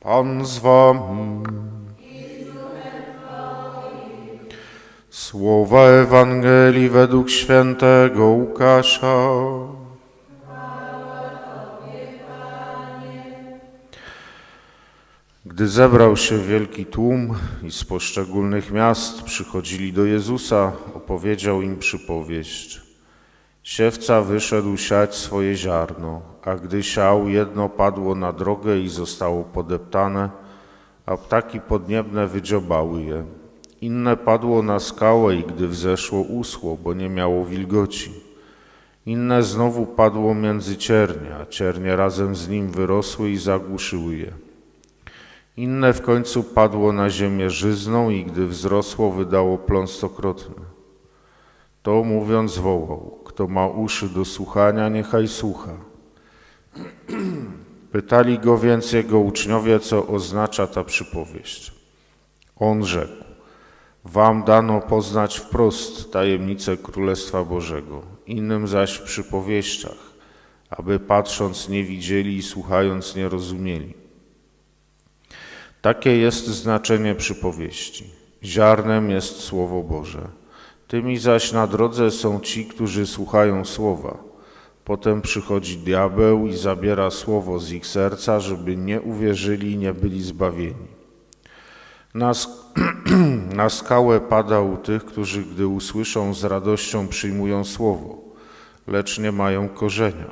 Pan z wami. Słowa Ewangelii według świętego Łukasza. Gdy zebrał się wielki tłum i z poszczególnych miast przychodzili do Jezusa, opowiedział im przypowieść. Siewca wyszedł siać swoje ziarno, a gdy siał, jedno padło na drogę i zostało podeptane, a ptaki podniebne wydziobały je. Inne padło na skałę i gdy wzeszło, uschło, bo nie miało wilgoci. Inne znowu padło między ciernie, a ciernie razem z nim wyrosły i zagłuszyły je. Inne w końcu padło na ziemię żyzną i gdy wzrosło, wydało plon stokrotny. To mówiąc wołał, kto ma uszy do słuchania, niechaj słucha. Pytali go więc jego uczniowie, co oznacza ta przypowieść. On rzekł, wam dano poznać wprost tajemnicę Królestwa Bożego, innym zaś w przypowieściach, aby patrząc nie widzieli i słuchając nie rozumieli. Takie jest znaczenie przypowieści. Ziarnem jest Słowo Boże. Tymi zaś na drodze są ci, którzy słuchają Słowa. Potem przychodzi diabeł i zabiera Słowo z ich serca, żeby nie uwierzyli i nie byli zbawieni. Na, sk- na skałę pada u tych, którzy gdy usłyszą z radością przyjmują Słowo, lecz nie mają korzenia.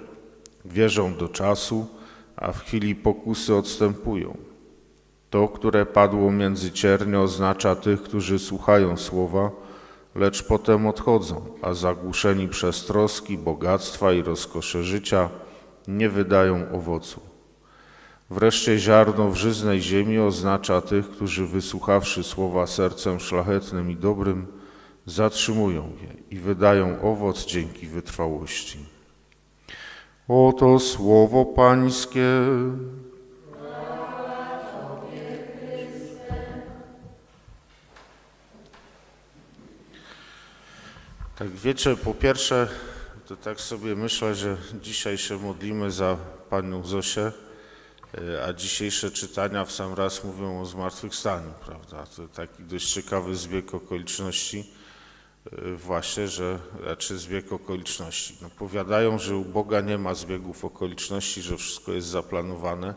Wierzą do czasu, a w chwili pokusy odstępują. To, które padło między ciernie, oznacza tych, którzy słuchają słowa, lecz potem odchodzą, a zagłuszeni przez troski, bogactwa i rozkosze życia nie wydają owocu. Wreszcie ziarno w żyznej ziemi oznacza tych, którzy wysłuchawszy słowa sercem szlachetnym i dobrym, zatrzymują je i wydają owoc dzięki wytrwałości. Oto słowo Pańskie. Tak wiecie, po pierwsze, to tak sobie myślę, że dzisiaj się modlimy za Panią Zosię, e, a dzisiejsze czytania w sam raz mówią o zmartwychwstaniu, prawda? To taki dość ciekawy zbieg okoliczności, e, właśnie, że, znaczy zbieg okoliczności. No, powiadają, że u Boga nie ma zbiegów okoliczności, że wszystko jest zaplanowane.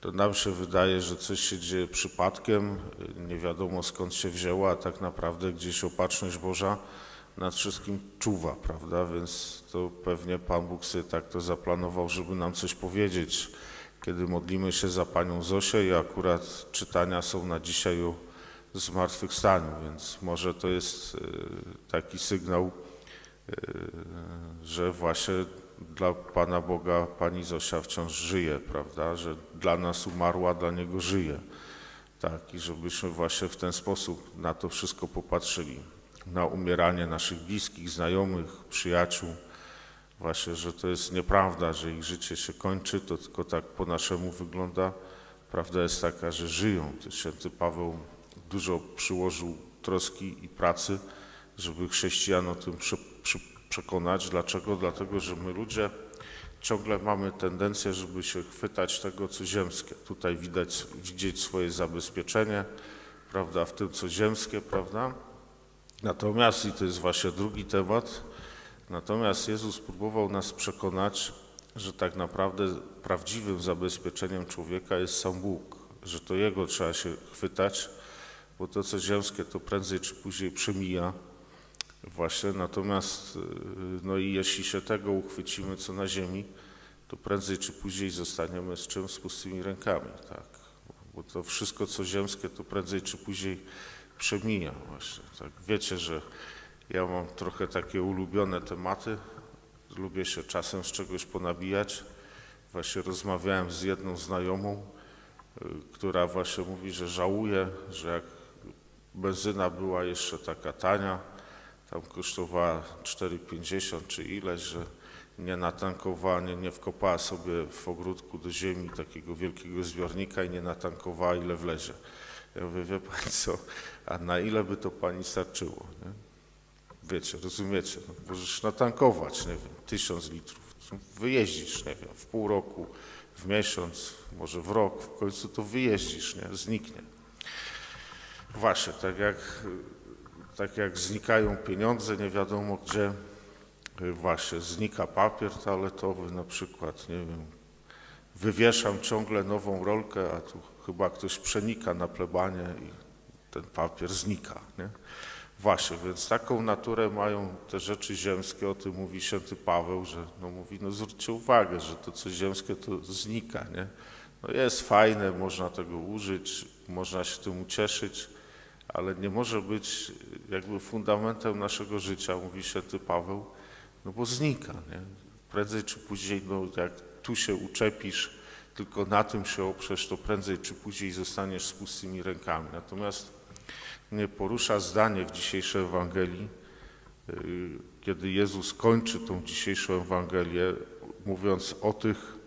To nam się wydaje, że coś się dzieje przypadkiem, e, nie wiadomo skąd się wzięło, a tak naprawdę gdzieś opatrzność Boża nad wszystkim czuwa, prawda? Więc to pewnie Pan Bóg sobie tak to zaplanował, żeby nam coś powiedzieć, kiedy modlimy się za Panią Zosię i akurat czytania są na dzisiaj o zmartwychwstaniu, więc może to jest e, taki sygnał, e, że właśnie dla Pana Boga Pani Zosia wciąż żyje, prawda? Że dla nas umarła, dla Niego żyje. Tak, i żebyśmy właśnie w ten sposób na to wszystko popatrzyli na umieranie naszych bliskich, znajomych, przyjaciół. Właśnie, że to jest nieprawda, że ich życie się kończy, to tylko tak po naszemu wygląda. Prawda jest taka, że żyją. Święty Paweł dużo przyłożył troski i pracy, żeby chrześcijan o tym przekonać. Dlaczego? Dlatego, że my ludzie ciągle mamy tendencję, żeby się chwytać tego, co ziemskie. Tutaj widać, widzieć swoje zabezpieczenie, prawda, w tym, co ziemskie, prawda? Natomiast, i to jest właśnie drugi temat, natomiast Jezus próbował nas przekonać, że tak naprawdę prawdziwym zabezpieczeniem człowieka jest sam Bóg, że to Jego trzeba się chwytać, bo to, co ziemskie, to prędzej czy później przemija. Właśnie, natomiast, y, no i jeśli się tego uchwycimy, co na ziemi, to prędzej czy później zostaniemy z czym? Z pustymi rękami, tak? Bo to wszystko, co ziemskie, to prędzej czy później przemija właśnie. Tak wiecie, że ja mam trochę takie ulubione tematy. Lubię się czasem z czegoś ponabijać. Właśnie rozmawiałem z jedną znajomą, y, która właśnie mówi, że żałuje, że jak benzyna była jeszcze taka tania, tam kosztowała 4,50 czy ileś, że nie natankowała, nie, nie wkopała sobie w ogródku do ziemi takiego wielkiego zbiornika i nie natankowała ile wlezie. Ja mówię, wie pani co, a na ile by to pani starczyło? Nie? Wiecie, rozumiecie, no, możesz natankować, nie wiem, tysiąc litrów, wyjeździsz, nie wiem, w pół roku, w miesiąc, może w rok, w końcu to wyjeździsz, nie? Zniknie. Właśnie, tak jak, tak jak znikają pieniądze, nie wiadomo gdzie, y, właśnie znika papier toaletowy na przykład, nie wiem, wywieszam ciągle nową rolkę, a tu chyba ktoś przenika na plebanie i ten papier znika, nie? Właśnie, więc taką naturę mają te rzeczy ziemskie, o tym mówi święty Paweł, że no mówi, no zwróćcie uwagę, że to co ziemskie to znika, nie? No jest fajne, można tego użyć, można się tym ucieszyć, ale nie może być jakby fundamentem naszego życia, mówi święty Paweł, no bo znika, nie? Prędzej czy później, no jak tu się uczepisz, tylko na tym się oprzesz, to prędzej czy później zostaniesz z pustymi rękami. Natomiast mnie porusza zdanie w dzisiejszej Ewangelii, y, kiedy Jezus kończy tą dzisiejszą Ewangelię, mówiąc o tych,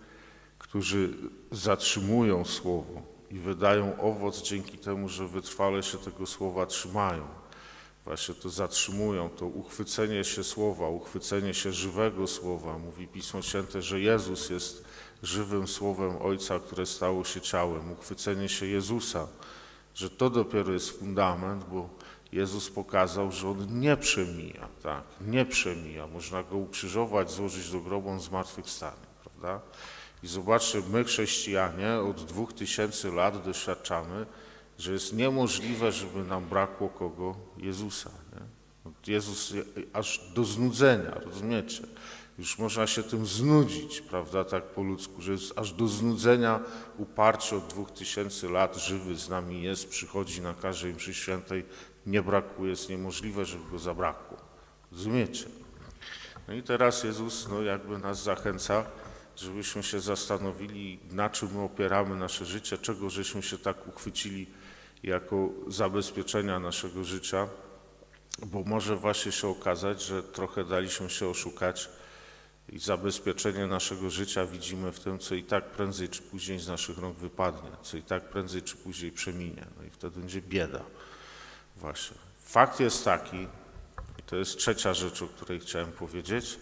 którzy zatrzymują Słowo i wydają owoc dzięki temu, że wytrwale się tego Słowa trzymają. Właśnie to zatrzymują, to uchwycenie się Słowa, uchwycenie się żywego Słowa. Mówi Pismo Święte, że Jezus jest żywym Słowem Ojca, które stało się ciałem. Uchwycenie się Jezusa, że to dopiero jest fundament, bo Jezus pokazał, że On nie przemija, tak, nie przemija. Można Go ukrzyżować, złożyć do grobu, On zmartwychwstanie, prawda? I zobaczcie, my chrześcijanie od dwóch tysięcy lat doświadczamy, że jest niemożliwe, żeby nam brakło kogo? Jezusa. Nie? Jezus aż do znudzenia, rozumiecie? Już można się tym znudzić, prawda, tak po ludzku, że jest aż do znudzenia uparcie od dwóch tysięcy lat żywy z nami jest, przychodzi na każdej mszy świętej, nie brakuje, jest niemożliwe, żeby go zabrakło. Rozumiecie? No i teraz Jezus no, jakby nas zachęca, żebyśmy się zastanowili, na czym my opieramy nasze życie, czego żeśmy się tak uchwycili jako zabezpieczenia naszego życia, bo może właśnie się okazać, że trochę daliśmy się oszukać i zabezpieczenie naszego życia widzimy w tym, co i tak prędzej czy później z naszych rąk wypadnie, co i tak prędzej czy później przeminie. No i wtedy będzie bieda. Właśnie. Fakt jest taki, i to jest trzecia rzecz, o której chciałem powiedzieć,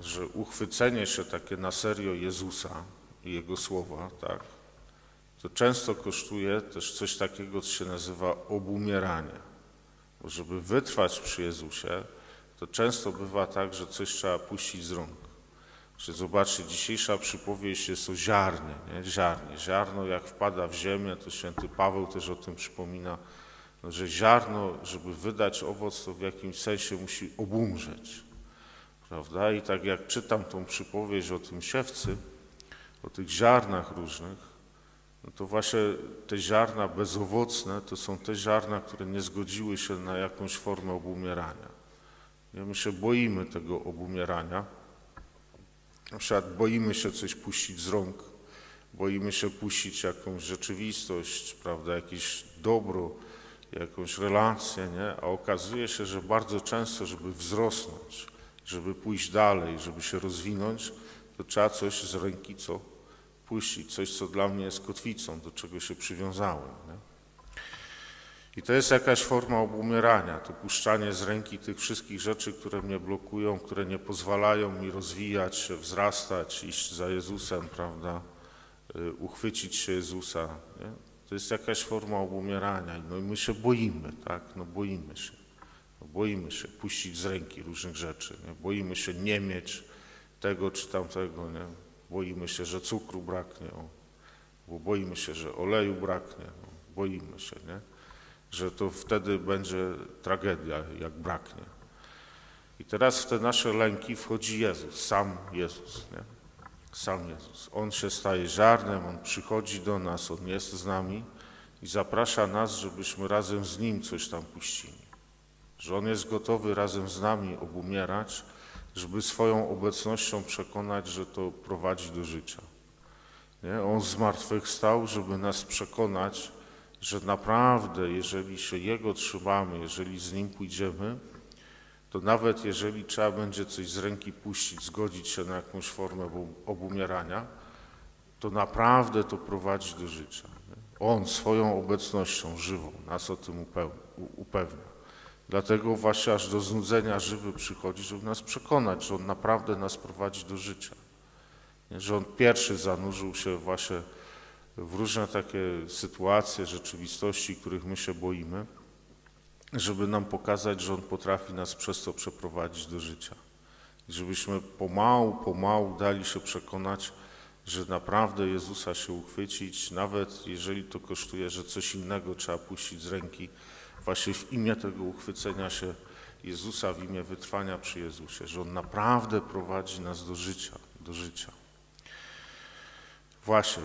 że uchwycenie się takie na serio Jezusa i Jego słowa, tak, to często kosztuje też coś takiego, co się nazywa obumieranie. Bo żeby wytrwać przy Jezusie, to często bywa tak, że coś trzeba puścić z rąk. Że zobaczcie, dzisiejsza przypowieść jest o ziarnie, nie? ziarnie. Ziarno jak wpada w ziemię, to święty Paweł też o tym przypomina, no, że ziarno, żeby wydać owoc, to w jakimś sensie musi obumrzeć. Prawda? I tak jak czytam tą przypowieść o tym siewcy, o tych ziarnach różnych, no to właśnie te ziarna bezowocne to są te ziarna, które nie zgodziły się na jakąś formę obumierania. My się boimy tego obumierania. Na przykład boimy się coś puścić z rąk, boimy się puścić jakąś rzeczywistość, prawda, jakieś dobro, jakąś relację, nie? a okazuje się, że bardzo często, żeby wzrosnąć, żeby pójść dalej, żeby się rozwinąć, to trzeba coś z ręki co puścić, coś, co dla mnie jest kotwicą, do czego się przywiązałem. Nie? I to jest jakaś forma obumierania, to puszczanie z ręki tych wszystkich rzeczy, które mnie blokują, które nie pozwalają mi rozwijać się, wzrastać, iść za Jezusem, prawda, y, uchwycić się Jezusa. Nie? To jest jakaś forma obumierania. No i my się boimy, tak, no boimy się. No boimy się puścić z ręki różnych rzeczy, nie? boimy się nie mieć tego czy tamtego, nie? boimy się, że cukru braknie, o. bo boimy się, że oleju braknie, boimy się, nie? Że to wtedy będzie tragedia, jak braknie. I teraz w te nasze lęki wchodzi Jezus, sam Jezus, nie? Sam Jezus. On się staje ziarnem, On przychodzi do nas, On jest z nami i zaprasza nas, żebyśmy razem z Nim coś tam puścili. Że On jest gotowy razem z nami obumierać, żeby swoją obecnością przekonać, że to prowadzi do życia. Nie? On zmartwychwstał, żeby nas przekonać, że naprawdę, jeżeli się Jego trzymamy, jeżeli z Nim pójdziemy, to nawet jeżeli trzeba będzie coś z ręki puścić, zgodzić się na jakąś formę obu- obumierania, to naprawdę to prowadzi do życia. On swoją obecnością żywą nas o tym upewnia. Dlatego właśnie aż do znudzenia żywy przychodzi, żeby nas przekonać, że On naprawdę nas prowadzi do życia. Że on pierwszy zanurzył się właśnie w różne takie sytuacje, rzeczywistości, których my się boimy, żeby nam pokazać, że on potrafi nas przez to przeprowadzić do życia. I żebyśmy pomału, pomału dali się przekonać, że naprawdę Jezusa się uchwycić, nawet jeżeli to kosztuje, że coś innego trzeba puścić z ręki, właśnie w imię tego uchwycenia się Jezusa, w imię wytrwania przy Jezusie, że On naprawdę prowadzi nas do życia, do życia. Właśnie,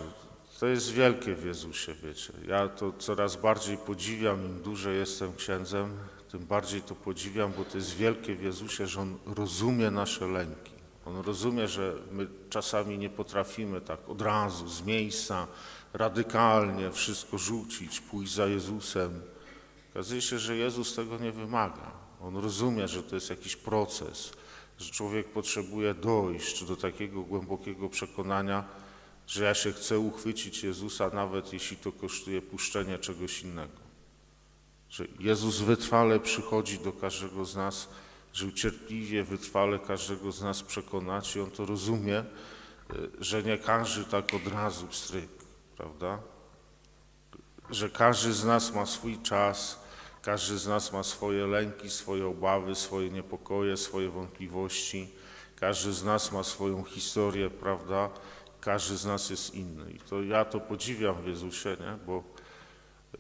to jest wielkie w Jezusie, wiecie. Ja to coraz bardziej podziwiam, im dłużej jestem księdzem, tym bardziej to podziwiam, bo to jest wielkie w Jezusie, że On rozumie nasze lęki. On rozumie, że my czasami nie potrafimy tak od razu, z miejsca, radykalnie wszystko rzucić, pójść za Jezusem. Okazuje się, że Jezus tego nie wymaga. On rozumie, że to jest jakiś proces, że człowiek potrzebuje dojść do takiego głębokiego przekonania, że ja się chcę uchwycić Jezusa, nawet jeśli to kosztuje puszczenie czegoś innego. Że Jezus wytrwale przychodzi do każdego z nas, żeby cierpliwie, wytrwale każdego z nas przekonać i On to rozumie, y, że nie każdy tak od razu stryk, prawda? Że każdy z nas ma swój czas, każdy z nas ma swoje lęki, swoje obawy, swoje niepokoje, swoje wątpliwości. Każdy z nas ma swoją historię, prawda? Każdy z nas jest inny. I to ja to podziwiam w Jezusie, nie? bo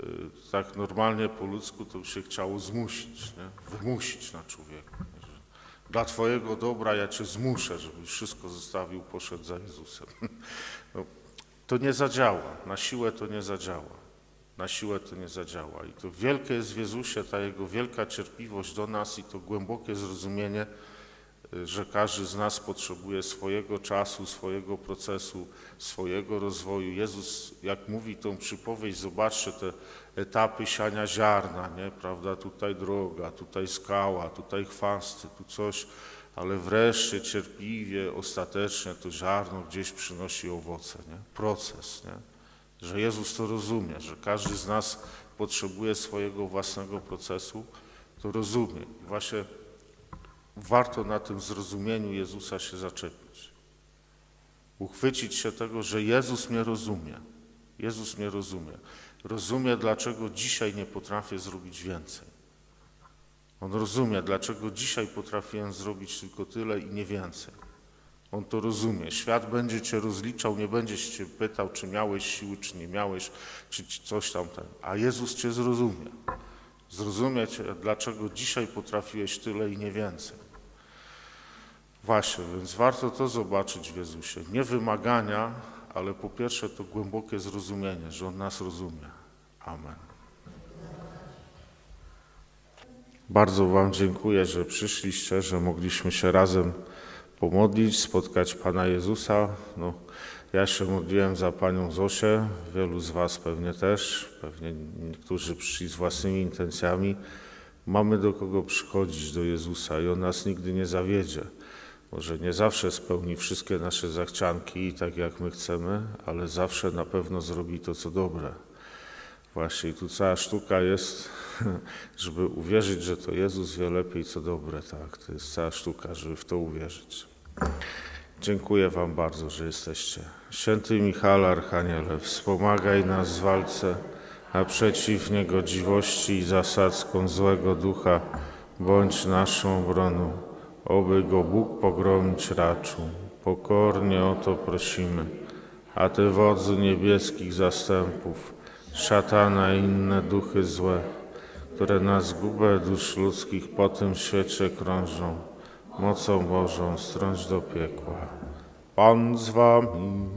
y, tak normalnie po ludzku to by się chciało zmusić, nie? wymusić na człowieku. Że Dla Twojego dobra ja Cię zmuszę, żebyś wszystko zostawił, poszedł za Jezusem. No, to nie zadziała, na siłę to nie zadziała. Na siłę to nie zadziała. I to wielkie jest w Jezusie ta Jego wielka cierpliwość do nas i to głębokie zrozumienie, że każdy z nas potrzebuje swojego czasu, swojego procesu, swojego rozwoju. Jezus, jak mówi tą przypowieść, zobaczcie te etapy siania ziarna, nie? prawda? Tutaj droga, tutaj skała, tutaj chwasty, tu coś, ale wreszcie cierpliwie, ostatecznie to ziarno gdzieś przynosi owoce, nie? Proces, nie? Że Jezus to rozumie, że każdy z nas potrzebuje swojego własnego procesu, to rozumie. I właśnie warto na tym zrozumieniu Jezusa się zaczepić. Uchwycić się tego, że Jezus mnie rozumie. Jezus mnie rozumie. Rozumie, dlaczego dzisiaj nie potrafię zrobić więcej. On rozumie, dlaczego dzisiaj potrafiłem zrobić tylko tyle i nie więcej. On to rozumie. Świat będzie cię rozliczał, nie będzie cię pytał, czy miałeś siły, czy nie miałeś, czy coś tam. Ten. A Jezus cię zrozumie. Zrozumie cię, dlaczego dzisiaj potrafiłeś tyle i nie więcej. Właśnie, więc warto to zobaczyć w Jezusie. Nie wymagania, ale po pierwsze to głębokie zrozumienie, że On nas rozumie. Amen. Bardzo Wam dziękuję, że przyszliście, że mogliśmy się razem pomodlić, spotkać Pana Jezusa. No, ja się modliłem za Panią Zosię, wielu z Was pewnie też, pewnie niektórzy przyszli z własnymi intencjami. Mamy do kogo przychodzić, do Jezusa i On nas nigdy nie zawiedzie. Może nie zawsze spełni wszystkie nasze zachcianki tak jak my chcemy, ale zawsze na pewno zrobi to, co dobre. Właśnie tu cała sztuka jest, żeby uwierzyć, że to Jezus wie lepiej, co dobre. Tak, to jest cała sztuka, żeby w to uwierzyć. Dziękuję Wam bardzo, że jesteście. Święty Michał Archaniele, wspomagaj nas w walce naprzeciw niegodziwości i zasadzką złego ducha. Bądź naszą obroną, oby go Bóg pogromić raczył. Pokornie o to prosimy. A Ty wodzu niebieskich zastępów, szatana i inne duchy złe, które na zgubę dusz ludzkich po tym świecie krążą, mocą Bożą strąć do piekła. Pan z Wami.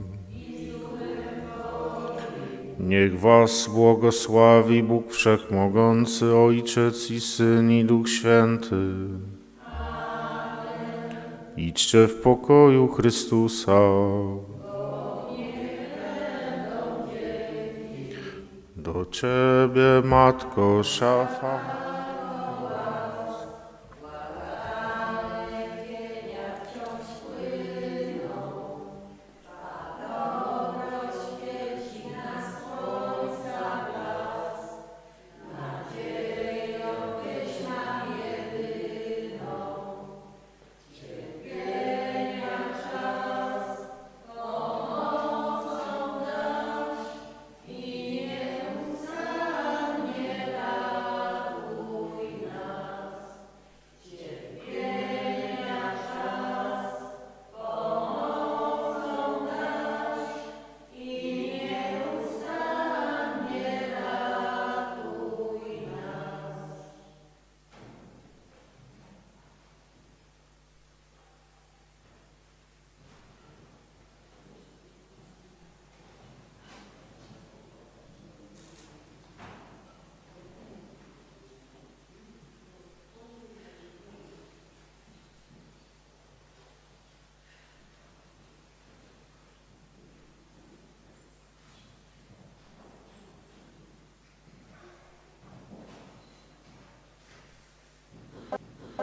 Niech Was błogosławi Bóg Wszechmogący, Ojciec i Syn i Duch Święty. Idźcie w pokoju Chrystusa. Do Ciebie, Matko Szafa.